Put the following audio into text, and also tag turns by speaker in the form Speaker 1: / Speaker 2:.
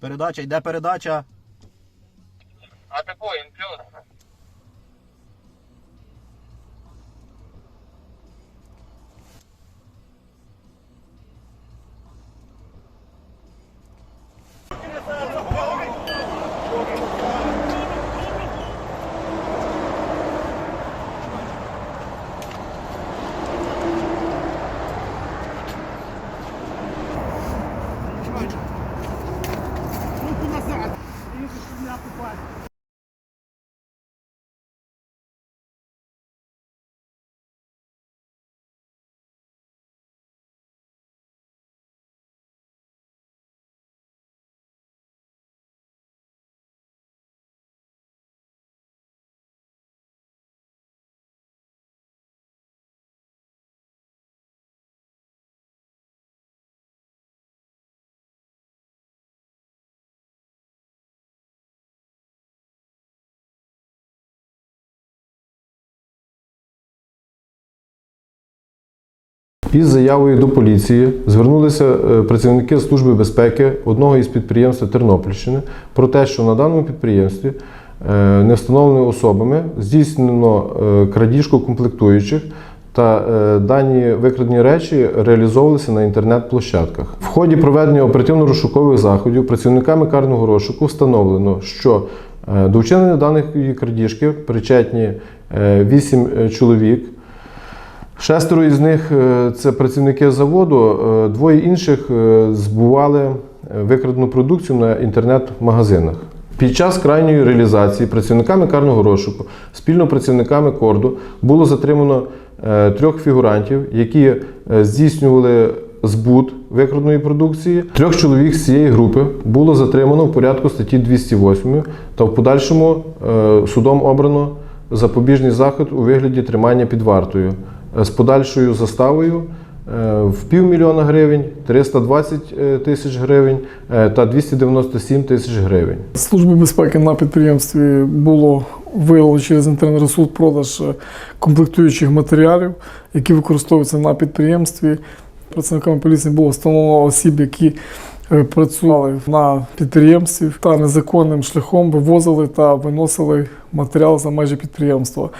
Speaker 1: Передача, йде передача.
Speaker 2: А такой, плюс.
Speaker 3: Із заявою до поліції звернулися е, працівники Служби безпеки одного із підприємств Тернопільщини про те, що на даному підприємстві е, невстановленими особами здійснено е, крадіжку комплектуючих та дані викрадені речі реалізовувалися на інтернет-площадках. В ході проведення оперативно-розшукових заходів працівниками карного розшуку встановлено, що до вчинення даної крадіжки причетні 8 чоловік. Шестеро із них е, це працівники заводу, е, двоє інших е, збували викрадену продукцію на інтернет-магазинах. Під час крайньої реалізації працівниками карного розшуку, спільно працівниками корду, було затримано трьох фігурантів, які здійснювали збут викраденої продукції. Трьох чоловік з цієї групи було затримано в порядку статті 208 та в подальшому судом обрано запобіжний захід у вигляді тримання під вартою з подальшою заставою е, в півмільйона гривень, 320 е, тисяч гривень е, та 297 тисяч гривень.
Speaker 4: Служби безпеки на підприємстві було виявлено через інтернет-ресурс продаж е, комплектуючих матеріалів, які використовуються на підприємстві. Працівниками поліції було встановлено осіб, які працювали на підприємстві та незаконним шляхом вивозили та виносили матеріал за межі підприємства.